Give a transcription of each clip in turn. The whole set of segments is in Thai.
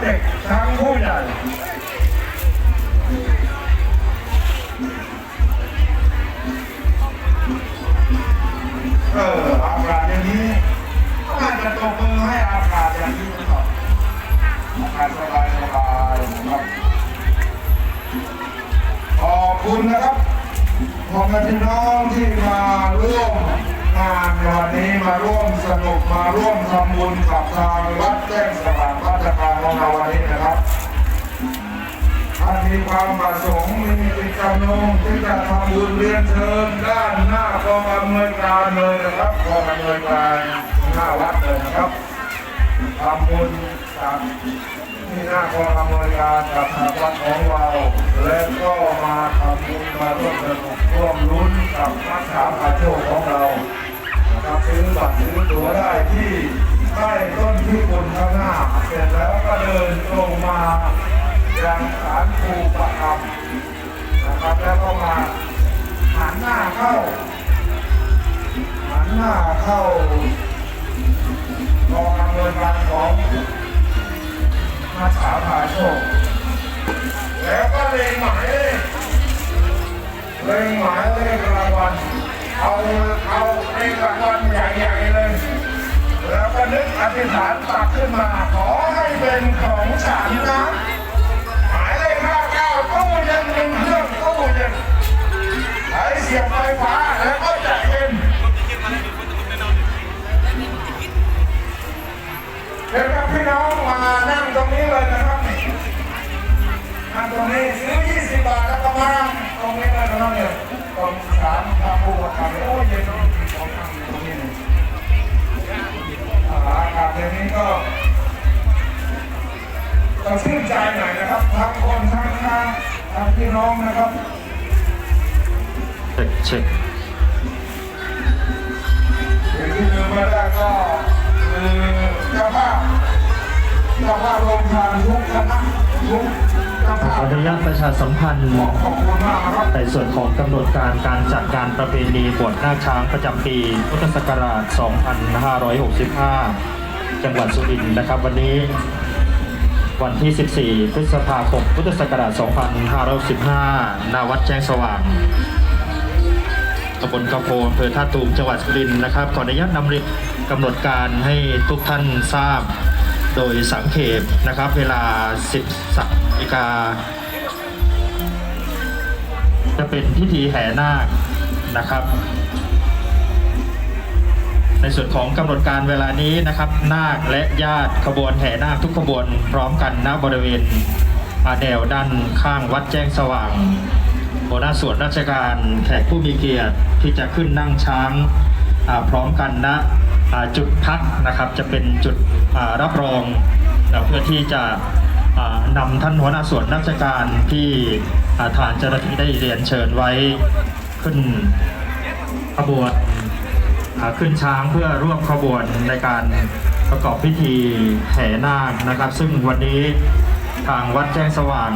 เด้านหน้ากองอำนวยการเลยนะครับกองอำนวยการหน้าวัดเลยนะครับทำบุญกับที่หน้ากองอำนวยการกับทางวัดของเรา และก็มาทำบุญมาร่วมสนุกร่วมลุ้นกับนักษาพาโชคของเรานะครับซื้อบัตรซื้อตั๋วได้ที่ใต้ต้นพิกุลข้างหน้า เสร็จแล้วก็เดินตรงมายังสารภูประคำนะครับแล้วก็มา หันหน้าเข้า หันหน้าเข้ากองอำนวยการของมาสาพาโชคแล้วก็เลงหมายเลขเลงหมายเลขรางวัลเอาเอาเลขรางวัลใหญ่ๆเลย แล้วก็นึกอธิษฐานตักขึ้นมา ขอให้เป็นของฉันนะหมายเลขห้าเก้าตู้เย็นหนึ่งเครื่องตู้เย็น เสียบไฟฟ้าแล้วก็จเย็นเดี๋ยวครับพี่น้องมานั่งตรงนี้เลยนะครับนั่งตรงนี้ซื้อ20 บาทแล้วก็มานั่งตรงนี้เลยนะครับเนี่ยตรงศาลพระภูมิธรรมโอ้ยเย็นเนาะของนั่งตรงนี้นี่อ่าอากาศอย่างนี้ก็ก็ชื่นใจหน่อยนะครับทั้งคนทั้งข้างทั้งพี่น้องนะครับ ช็คเช็คสิ่งที่ลืมไม่ได้ก็คือเจ้าภาพเจ้าภาพโรงทานทุกคณะทุกเจ้าขภาอพอนุญาตประชาสัมพันธ์ขอบคุณมากนะครับในส่วนของกำหนดการการจัดงานประเพณีบวชหน้าช้างประจำปีพุทธศักราช 2565 จังหวัดสุรินทร์นะครับ วันนี้วันที่ 14 พฤษภาคม พุทธศักราช 2565นาวัดแจ้งสว่าง ตำบลกระโพอำเภอท่าตูมจังหวัดสุรินทร์นะครับขออนุญาตนำเรียนกำหนดการให้ทุกท่านทราบ โดยสังเขปนะครับ เวลา10นาฬิกา จะเป็นพิธีแห่นาคนะครับ ในส่วนของกำหนดการเวลานี้นะครับ นาคและญาติขบวนแห่นาคทุกขบวนพร้อมกันณบริเวณอาแนวด้านข้างวัดแจ้งสว่าง หัวหน้าส่วนราชการแขกผู้มีเกียรติที่จะขึ้นนั่งช้างพร้อมกันณอ่าจุดพักนะครับ จะเป็นจุดรับรองเพื่อที่จะนำท่านหัวหน้าส่วนราชการที่อ่าทางเจ้าหน้าที่ได้เรียนเชิญไว้ขึ้นขบวนขึ้นช้างเพื่อร่วมขบวนในการประกอบพิธีแห่นาคนะครับ ซึ่งวันนี้ทางวัดแจ้งสว่าง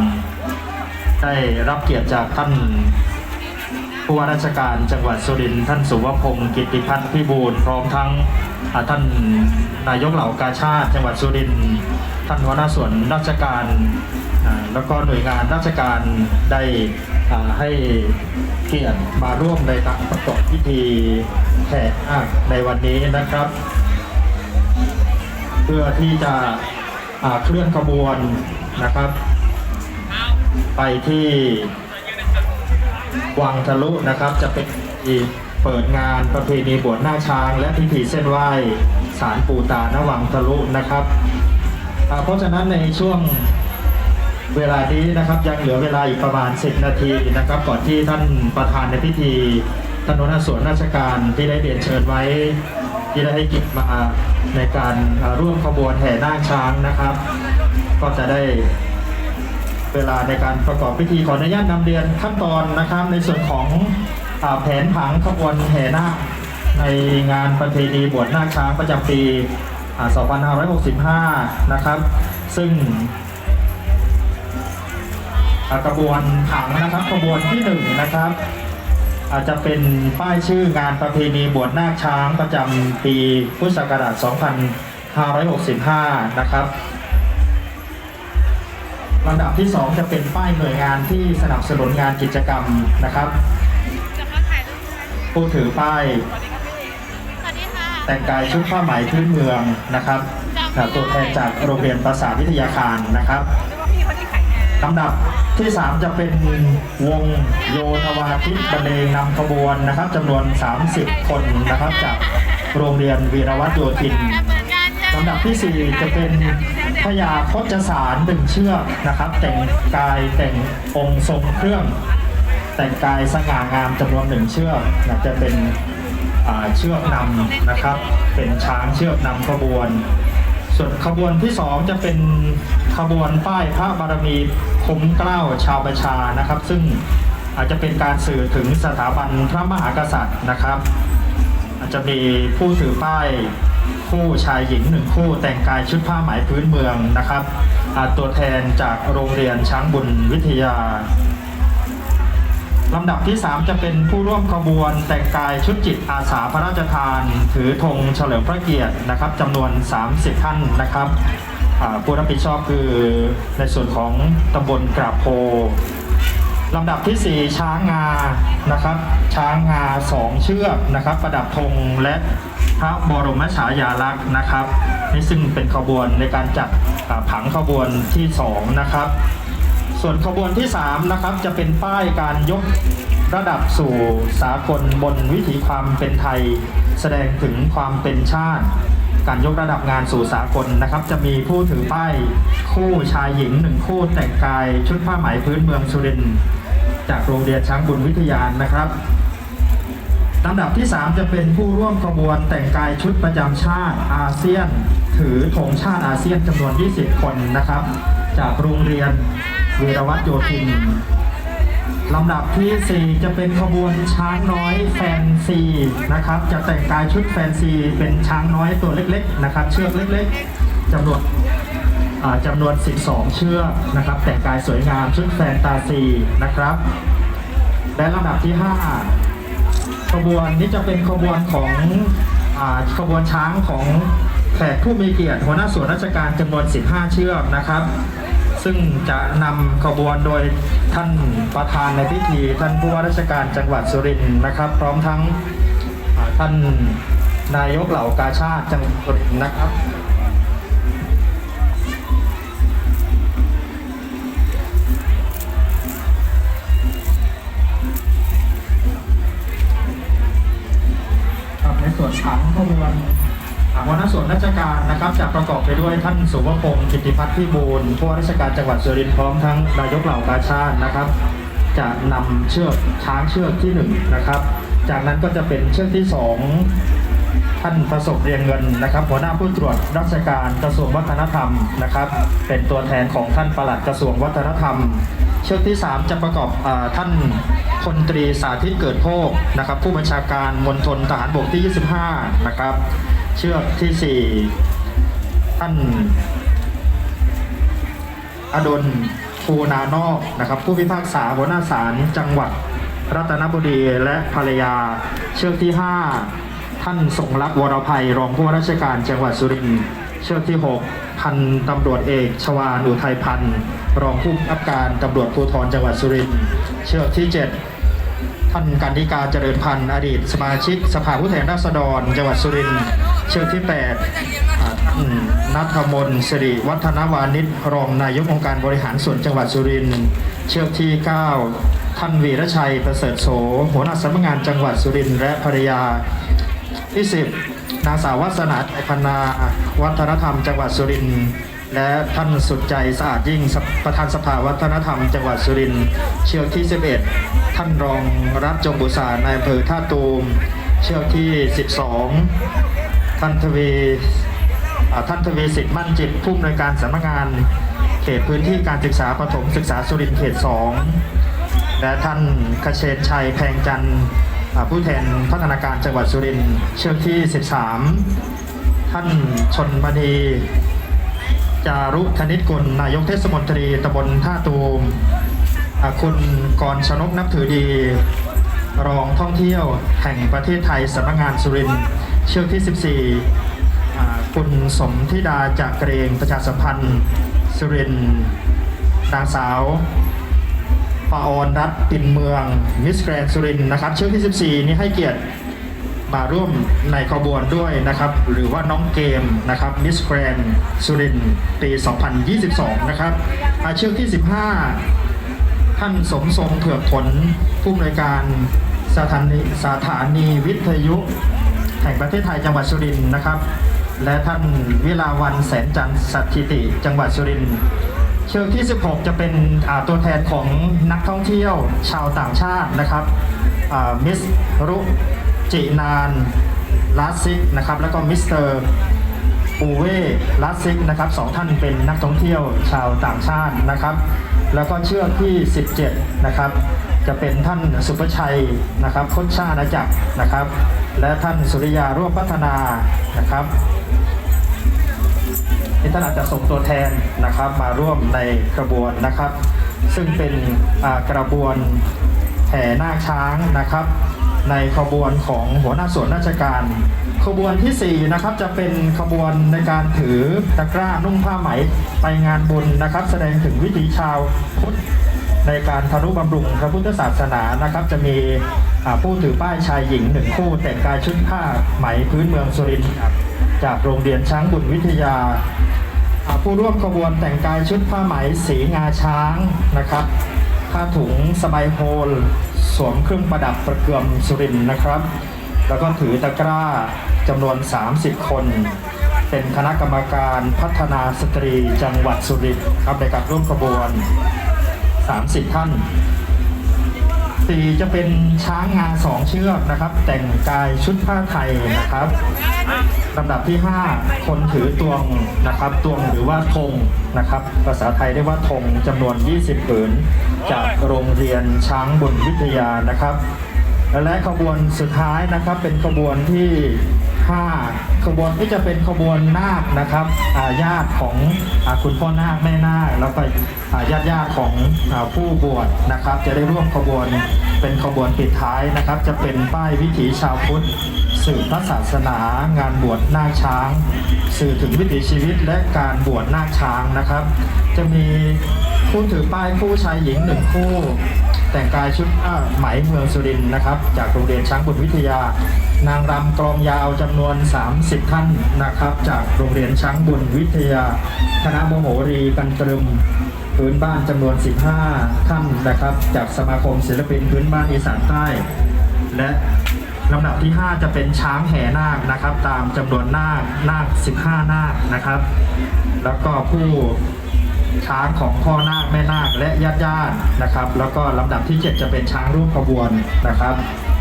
ได้รับเกียรติจากท่านผู้ว่าราชการจังหวัดสุรินทร์ท่านสุวพงศ์กิติพัฒน์พิบูลพร้อมทั้งท่านนายกเหล่ากาชาติ จังหวัดสุรินทร์ท่านหัวหน้าส่วนราชการแล้วก็หน่วยงานราชการได้ให้เกียรติมาร่วมในการประกอบพิธีแห่นาคในวันนี้นะครับ เพื่อที่จะเคลื่อนขบวนนะครับ ไปที่วังทะลุนะครับ จะเป็นพิธีเปิดงานประเพณีบวชหน้าช้าง และพิธีเส้นไหว้สารปูตาณวังทะลุนะครับเพราะฉะนั้นในช่วงเวลานี้นะครับยังเหลือเวลาอีกประมาณ 10 นาทีนะครับ ก่อนที่ท่านประธานในพิธีท่านหัวหน้าส่วนราชการที่ได้เรียนเชิญไว้ ที่ได้ให้กิจมาในการร่วมขบวนแห่หน้าช้างนะครับ ก็จะได้ เวลาในการประกอบพิธีขออนุญาตนำเรียนขั้นตอนนะครับ ในส่วนของอแผนผังขบวนแห่นาคในงานประเพณีบวชนาคช้างประจำปี 2565 นะครับ ซึ่งกระบวนผังนะครับขบวนที่หนึ่งนะครับ อาจจะเป็นป้ายชื่องานประเพณีบวชนาคช้างประจำปีพุทธศักราช 2565 นะครับ ลำดับที่ 2 จะเป็นป้ายหน่วยงานที่สนับสนุนงานกิจกรรมนะครับจะมาถ่ายรูปด้วยผู้ถือป้ายสวัสดีค่ะแต่งกายชุดผ้าไหมพื้นเมืองนะครับอ่าตัวแทนจากโรงเรียนภาษาวิทยาคารนะครับแล้วก็พี่คนที่ขายงานลำดับที่ 3 จะเป็นวงโยธวาทิตบรรเลงนำขบวนนะครับจำนวน 30 คนนะครับจากโรงเรียนวีรวัตโยธินเหมือนกันจ้ะลำดับทีสี่ 4 จะเป็น พญาโคจสารหนึ่งเชือกนะครับ แต่งกายแต่งองค์ทรงเครื่อง แต่งกายสง่างามจำนวนหนึ่งเชือกนะจะเป็นเชือกนำนะครับ เป็นช้างเชือกนำขบวน ส่วนขบวนที่สองจะเป็นขบวนป้ายพระบารมีคุ้มเกล้าชาวประชานะครับ ซึ่งอาจจะเป็นการสื่อถึงสถาบันพระมหากษัตริย์นะครับ อาจจะมีผู้ถือป้าย คู่ชายหญิงหนึ่งคู่แต่งกายชุดผ้าไหมพื้นเมืองนะครับตัวแทนจากโรงเรียนช้างบุญวิทยาลำดับที่ 3 จะเป็นผู้ร่วมขบวนแต่งกายชุดจิตอาสาพระราชทาน ถือธงเฉลิมพระเกียรตินะครับจำนวน 30 ท่านนะครับผู้รับผิดชอบคือในส่วนของตำบลกราบโพลำดับทีสี่4 ช้างงานะครับ ช้างงาสองเชือกนะครับ ประดับธงและ พระบรมฉายาลักษณ์นะครับนี่ซึ่งเป็นขบวนในการจัดผังขบวนที่สองนะครับ ส่วนขบวนที่3นะครับจะเป็นป้ายการยกระดับสู่สากลบนวิถีความเป็นไทย แสดงถึงความเป็นชาติ การยกระดับงานสู่สากลนะครับ จะมีผู้ถือป้ายคู่ชายหญิงหนึ่งคู่แต่งกายชุดผ้าไหมพื้นเมืองสุรินทร์จากโรงเรียนช้างบุญวิทยานะครับ ลำดับที่ 3 จะเป็นผู้ร่วมขบวนแต่งกายชุดประจำชาติอาเซียน ถือธงชาติอาเซียนจำนวน 20 คนนะครับ จากโรงเรียนวีรวัตโยธินลำดับทีสี่ 4 จะเป็นขบวนช้างน้อยแฟนซีนะครับ จะแต่งกายชุดแฟนซีเป็นช้างน้อยตัวเล็กๆนะครับ เชือกเล็กๆจำนวนจำนวน 12 เชือกนะครับ แต่งกายสวยงามชุดแฟนตาซีนะครับ และลำดับที่ 5 ขบวนนี้จะเป็นขบวนของอขบวนช้างของแขกผู้มีเกียรติหัวหน้าส่วนราชการจำนวน 15 เชือกนะครับ ซึ่งจะนำขบวนโดยท่านประธานในพิธีท่านผู้ว่าราชการจังหวัดสุรินทร์นะครับ พร้อมทั้งท่านนายกเหล่ากาชาติจังหวัดนะครับ ส่วนผังขวนอ่าหัวหน้าส่วนราชการนะครับจะประกอบไปด้วยท่านสุวพงศ์กิติพัฒน์พิบูลผู้ว่าราชการจังหวัดสุรินทร์พร้อมทั้งนายกเหล่ากาชาตินะครับ จะนำเชือกช้างเชือกที่หนึ่งนะครับ จากนั้นก็จะเป็นเชือกที่สองท่านประสบเรียงเงินนะครับ หัวหน้าผู้ตรวจราชการกระทรวงวัฒนธรรมนะครับ เป็นตัวแทนของท่านปลัดกระทรวงวัฒนธรรม เชือกที่ 3 จะประกอบอท่านพลตรีสาธิตเกิดโภคนะครับ ผู้บัญชาการมณฑลทหารบกที่ 25 นะครับ เชือกทีสี่4 ท่านอดลภูนานอกนะครับ ผู้พิพากษาหัวหน้าศาลจังหวัดรัตนบุรีและภรรยาเชือกที่ 5 ท่านสงรักวรภัยรองผู้ว่าราชการจังหวัดสุรินทร์ เชือกที่ 6 พันตำรวจเอกชวานุทัยพันธ์รองผู้บังคับการตำรวจภูธรจังหวัดสุรินทร์เชือกที่ 7 ท่านกันนิกาเจริญพันธ์อดีต สมาชิกสภาผู้แทนราษฎร จังหวัดสุรินทร์เชือกที่ 8นัทมนสิริวัฒนวานิชรองนายกองค์การบริหารส่วนจังหวัดสุรินทร์เชือกที่ 9 ท่านวีรชัยประเสริฐโสหัวหน้าสำนักงานจังหวัดสุรินทร์และภรรยาที่10 นางสาววัฒนาไทยพนาวัฒนธรรม จังหวัดสุรินทร์และท่านสุดใจสะอาดยิ่งประธานสภาวัฒนธรรม จังหวัดสุรินทร์เชือกที่ 11 ท่านรองรัฐจงบุษานายอำเภอท่าตูม เชือกที่ 12 ท่านทวีท่านทวีสิทธิ์มั่นจิตผู้อำนวยการสำนักงาน เขตพื้นที่การศึกษาปฐมศึกษาสุรินทร์เขต 2 และท่านคเชนชัยแพงจันทร์ ผู้แทนพัฒนาการจังหวัดสุรินทร์เชือกที่ 13 ท่านชนมณีจารุธนิตกุลนายกเทศมนตรีตำบลท่าตูมคุณกรชนกนับถือดี รองท่องเที่ยวแห่งประเทศไทยสำนักงานสุรินทร์เชือกที่ 14 คุณสมธิดาจากเกรงประชาสัมพันธ์สุรินทร์นางสาว ปาออนรัตปินเมืองมิสแกรนสุรินนะครับเชือกที่ 14 นี้ให้เกียรติมาร่วมในขบวนด้วยนะครับ หรือว่าน้องเกมนะครับมิสแกรนสุรินปี 2022 นะครับอาเชือกที่ 15 ท่านสมทรงเผือกผลผู้อำนวยการสถานีสถานีวิทยุ แห่งประเทศไทยจังหวัดสุรินทร์นะครับ และท่านวิลาวันแสนจันทร์สัตถิติจังหวัดสุรินทร์ เชือกที่ 16 จะเป็นตัวแทนของนักท่องเที่ยวชาวต่างชาตินะครับมิสรุจินานลาซิกนะครับแล้วก็มิสเตอร์ปูเวลาซิกนะครับสองท่านเป็นนักท่องเที่ยวชาวต่างชาตินะครับ แล้วก็เชือกที่ 17 นะครับ จะเป็นท่านสุภชัยนะครับคชชาณจักรนะครับ และท่านสุริยาร่วมพัฒนานะครับ ที่ท่านอาจจะส่งตัวแทนนะครับมาร่วมในกระบวนนะครับ ซึ่งเป็นกระบวนแห่หน้าช้างนะครับ ในขบวนของหัวหน้าส่วนราชการ ขบวนที่4นะครับจะเป็นขบวนในการถือตะกร้านุ่งผ้าไหมไปงานบุญนะครับ แสดงถึงวิถีชาวพุทธในการทนุบำรุงพระพุทธศาสนานะครับ จะมีผู้ถือป้ายชายหญิงหนึ่งคู่แต่งกายชุดผ้าไหมพื้นเมืองสุรินทร์จากโรงเรียนช้างบุญวิทยา ผู้ร่วมขบวนแต่งกายชุดผ้าไหมสีงาช้างนะครับผ้าถุงสบายโฮลสวมเครื่องประดับประเกือมสุรินทร์นะครับ แล้วก็ถือตะกร้าจำนวน 30 คน เป็นคณะกรรมการพัฒนาสตรีจังหวัดสุรินทร์ครับในการร่วมขบวน 30 ท่าน สี่จะเป็นช้างงาสองเชือกนะครับ แต่งกายชุดผ้าไทยนะครับลำดับที่ 5 คนถือตวงนะครับตวงหรือว่าธงนะครับ ภาษาไทยเรียกว่าธงจำนวน 20 ผืน จากโรงเรียนช้างบุญวิทยานะครับ และขบวนสุดท้ายนะครับเป็นขบวนที่5ขบวนที่จะเป็นขบวนนาคนะครับญาติของอคุณพ่อนาคแม่นาคแล้วก็ญาติญาติของอผู้บวชนะครับ จะได้ร่วมขบวนเป็นขบวนปิดท้ายนะครับ จะเป็นป้ายวิถีชาวพุทธสื่อพระศาสนางานบวชนาคช้าง สื่อถึงวิถีชีวิตและการบวชนาคช้างนะครับ จะมีผู้ถือป้ายคู่ชายหญิงหนึ่งคู่ แต่งกายชุดผ้าไหมเมืองสุรินทร์นะครับ จากโรงเรียนช้างบุญวิทยา นางรำกลองยาวจำนวน 30 ท่านนะครับ จากโรงเรียนช้างบุญวิทยา คณะโมโหรีกันตรึมพื้นบ้านจำนวน 15 ท่านนะครับ จากสมาคมศิลปินพื้นบ้านอีสานใต้ และลำดับที่ 5 จะเป็นช้างแห่นาคนะครับ ตามจำนวนนาคนาค 15 นาคนะครับ แล้วก็ผู้ ช้างของพ่อนาคแม่นาคและญาติญาตินะครับ แล้วก็ลำดับที่ 7 จะเป็นช้างร่วมขบวนนะครับ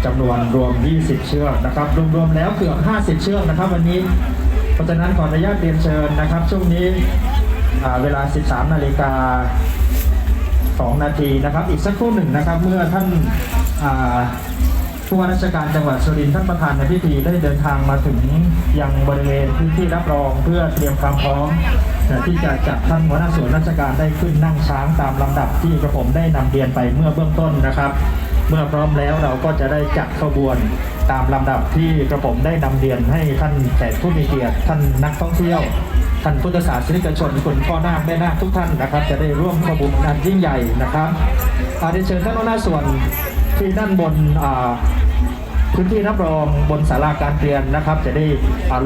จำนวนรวม 20 เชือกนะครับ รวมๆแล้วเกือบ 50 เชือกนะครับ วันนี้ เพราะฉะนั้นขออนุญาตเรียนเชิญนะครับ ช่วงนี้อ่าเวลา 13 นาฬิกา 2 นาทีนะครับ อีกสักครู่หนึ่งนะครับ เมื่อท่านผู้ว่าราชการจังหวัดสุรินทร์ท่านประธานในพิธีได้เดินทางมาถึงยังบริเวณพื้นที่รับรองเพื่อเตรียมความพร้อม ที่จะจัดท่านหัวหน้าส่วนราชการได้ขึ้นนั่งช้างตามลำดับที่กระผมได้นำเรียนไปเมื่อเบื้องต้นนะครับ เมื่อพร้อมแล้วเราก็จะได้จัดขบวนตามลำดับที่กระผมได้นำเรียนให้ท่านแขกผู้มีเกียรติท่านนักท่องเที่ยวท่านพุทธศาสนิกชนคุณพ่อนาแม่นาทุกท่านนะครับ จะได้ร่วมขบวนอันยิ่งใหญ่นะครับอาเรียนเชิญท่านหัวหน้าส่วนที่ด้านบนอ่า พื้นที่รับรองบนศาลาการเรียนนะครับ จะได้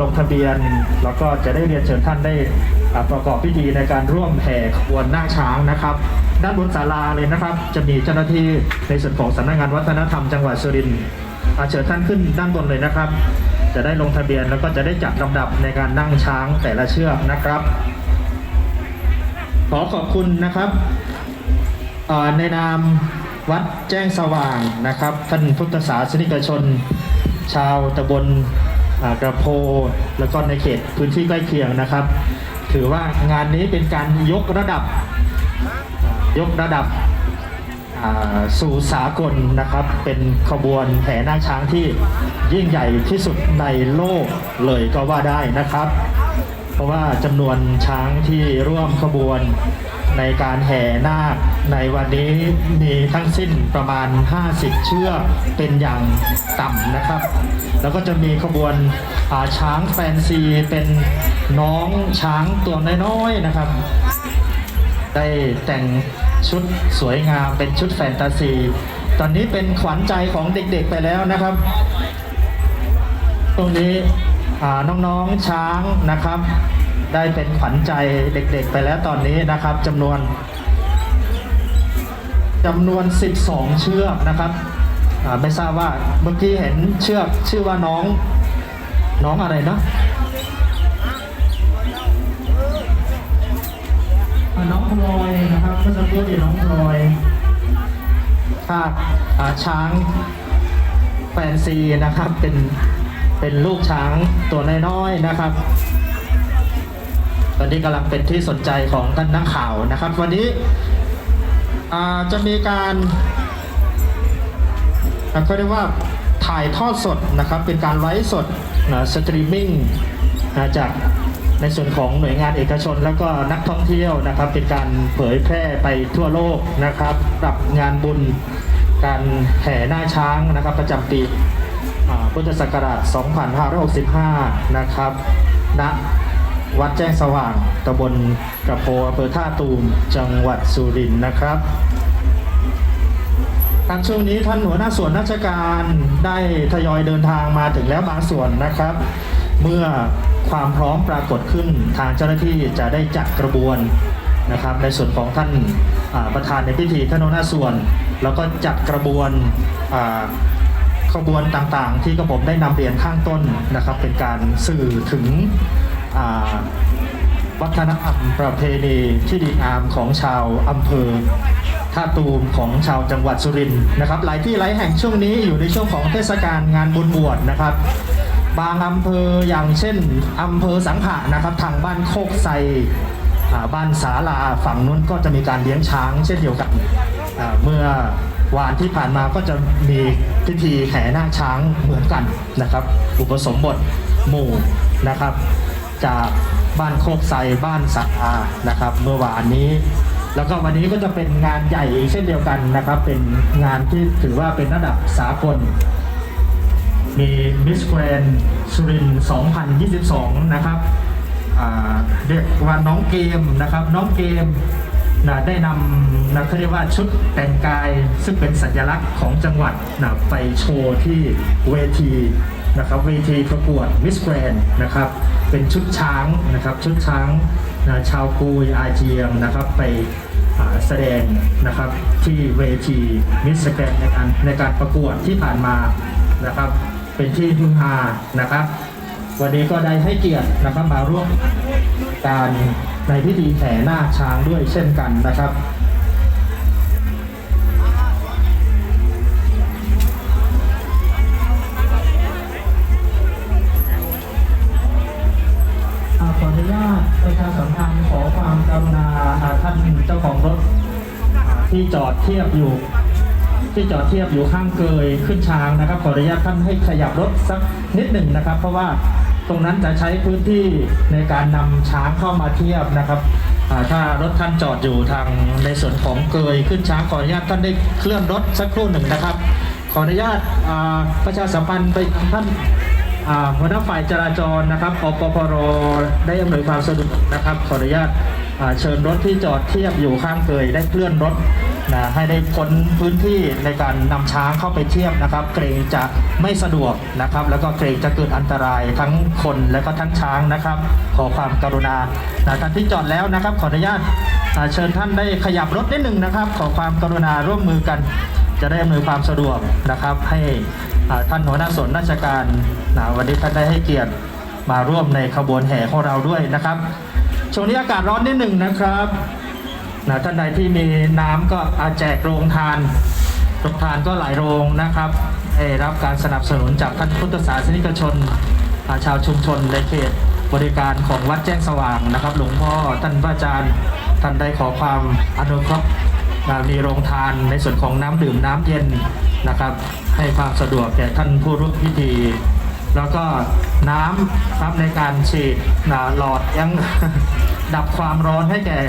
ลงทะเบียน แล้วก็จะได้เรียนเชิญท่านได้ประกอบพิธีในการร่วมแห่ขบวนหน้าช้างนะครับ ด้านบนศาลาเลยนะครับ จะมีเจ้าหน้าที่ในส่วนของสำนักงานวัฒนธรรมจังหวัดสุรินทร์เชิญท่านขึ้นด้านบนเลยนะครับ จะได้ลงทะเบียนแล้วก็จะได้จัดลำดับในการนั่งช้างแต่ละเชือกนะครับ ขอขอบคุณนะครับในนาม วัดแจ้งสว่างนะครับ ท่านพุทธศาสนิกชน ชาวตำบลกระโพแล้วก็ในเขตพื้นที่ใกล้เคียงนะครับ ถือว่างานนี้เป็นการยกระดับยกระดับสู่สากลนะครับ เป็นขบวนแห่หน้าช้างที่ยิ่งใหญ่ที่สุดในโลกเลยก็ว่าได้นะครับ เพราะว่าจำนวนช้างที่ร่วมขบวนในการแห่นาค ในวันนี้มีทั้งสิ้นประมาณ 50 เชือกเป็นอย่างต่ำนะครับ แล้วก็จะมีขบวนอาช้างแฟนซีเป็นน้องช้างตัวน้อยๆนะครับ ได้แต่งชุดสวยงามเป็นชุดแฟนตาซี ตอนนี้เป็นขวัญใจของเด็กๆไปแล้วนะครับ ตรงนี้น้องๆช้างนะครับ ได้เป็นขวัญใจเด็กๆไปแล้วตอนนี้นะครับจำนวน จำนวน 12 เชือกนะครับไม่ทราบว่าเมื่อกี้เห็นเชือกชื่อว่าน้องน้องอะไรนะน้องพลอยนะครับเมื่อสักครู่ที่น้องพลอยภาพอ่าช้างแฟนซีนะครับเป็นเป็นลูกช้างตัวน้อยๆนะครับ ตอนนี้กำลังเป็นที่สนใจของท่านนักข่าวนะครับ วันนี้ จะมีการเขาเรียกว่าถ่ายทอดสดนะครับ เป็นการไลฟ์สดนะสตรีมมิ่งนะจากในส่วนของหน่วยงานเอกชนแล้วก็นักท่องเที่ยวนะครับ เป็นการเผยแพร่ไปทั่วโลกนะครับกับงานบุญการแห่หน้าช้างนะครับ ประจำปีพุทธศักราช 2565 นะครับณ วัดแจ้งสว่างตำบลกระโพอำเภอท่าตูม จังหวัดสุรินทร์นะครับทางช่วงนี้ท่านหัวหน้าส่วนราชการได้ทยอยเดินทางมาถึงแล้วบางส่วนนะครับ เมื่อความพร้อมปรากฏขึ้นทางเจ้าหน้าที่จะได้จัดกระบวนนะครับ ในส่วนของท่านประธานในพิธีท่านหัวหน้าส่วน แล้วก็จัดกระบวนขบวนต่างๆ ที่กระผมได้นำเรียนข้างต้นนะครับ เป็นการสื่อถึง วัฒนธรรมประเพณีที่ดีงามของชาวอำเภอท่าตูมของชาวจังหวัดสุรินทร์นะครับ หลายที่หลายแห่งช่วงนี้อยู่ในช่วงของเทศกาลงานบุญบวชนะครับ บางอำเภออย่างเช่นอำเภอสังขะนะครับ ทางบ้านโคกไซบ้านสาลาฝั่งนู้นก็จะมีการเลี้ยงช้าง เช่นเดียวกันเมื่อวานที่ผ่านมาก็จะมีพิธีแห่หน้าช้างเหมือนกันนะครับ อุปสมบทหมู่นะครับ จากบ้านโคกไซบ้านสักอานะครับ เมื่อวานนี้ แล้วก็วันนี้ก็จะเป็นงานใหญ่เช่นเดียวกันนะครับ เป็นงานที่ถือว่าเป็นระดับสากล มีมิสแกรนสุริน 2022 นะครับเรียกว่าน้องเกมนะครับ น้องเกมนะได้นำนะเขาเรียกว่าชุดแต่งกายซึ่งเป็นสัญลักษณ์ของจังหวัดนะไปโชว์ที่เวที นะครับเวทีประกวดมิสแกรนนะครับเป็นชุดช้างนะครับชุดช้างนะชาวกุยอาเจียงนะครับไปแสดงนะครับที่เวทีมิสแกรนในการในการประกวดที่ผ่านมานะครับเป็นที่ฮือฮานะครับ วันนี้ก็ได้ให้เกียรตินะครับมาร่วมการในพิธีแห่หน้าช้างด้วยเช่นกันนะครับ ขออนุญาตประชาสัมพันธ์ขอความกรุณาอ่าท่านเจ้าของรถ ที่จอดเทียบอยู่ ที่จอดเทียบอยู่ข้างเกยขึ้นช้างนะครับ ขออนุญาตท่านให้ขยับรถสักนิดหนึ่งนะครับ เพราะว่าตรงนั้นจะใช้พื้นที่ในการนำช้างเข้ามาเทียบนะครับถ้ารถท่านจอดอยู่ทางในส่วนของเกยขึ้นช้างขออนุญาตท่านได้เคลื่อนรถสักครู่หนึ่งนะครับ ขออนุญาตประชาสัมพันธ์ไปยังท่าน หัวหน้าฝ่ายจราจรนะครับอปพรได้อำนวยความสะดวกนะครับขออนุญาตเชิญรถที่จอดเทียบอยู่ข้างเกยได้เคลื่อนรถนะให้ได้พ้นพื้นที่ในการนำช้างเข้าไปเทียบนะครับ เกรงจะไม่สะดวกนะครับ แล้วก็เกรงจะเกิดอันตรายทั้งคนและก็ทั้งช้างนะครับ ขอความกรุณานะท่านที่จอดแล้วนะครับ ขออนุญาตเชิญท่านได้ขยับรถนิดหนึ่งนะครับ ขอความกรุณาร่วมมือกัน จะได้อำนวยความสะดวกนะครับให้ ท่านหัวหน้าส่วนราชการนะวันนี้ท่านได้ให้เกียรติมาร่วมในขบวนแห่ของเราด้วยนะครับช่วงนี้อากาศร้อนนิดหนึ่งนะครับนะท่านใดที่มีน้ำก็อาแจกโรงทานโรงทานก็หลายโรงนะครับได้รับการสนับสนุนจากท่านพุทธศาสนิกชนาชาวชุมชนในเขตบริการของวัดแจ้งสว่างนะครับ หลวงพ่อท่านพระอาจารย์ท่านได้ขอความอนุเคราะห์มีโรงทานในส่วนของน้ำดื่มน้ำเย็น นะครับ ให้ความสะดวกแก่ท่านผู้ร่วมพิธี แล้วก็น้ำครับในการฉีดหลอดยังดับความร้อนให้แก่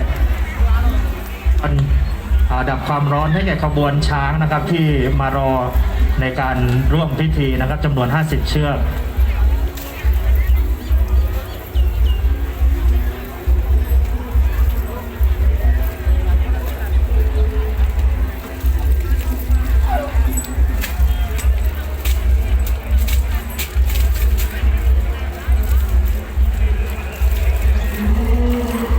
ดับความร้อนให้แก่ขบวนช้างนะครับที่มารอในการร่วมพิธีนะครับจำนวน 50 เชือก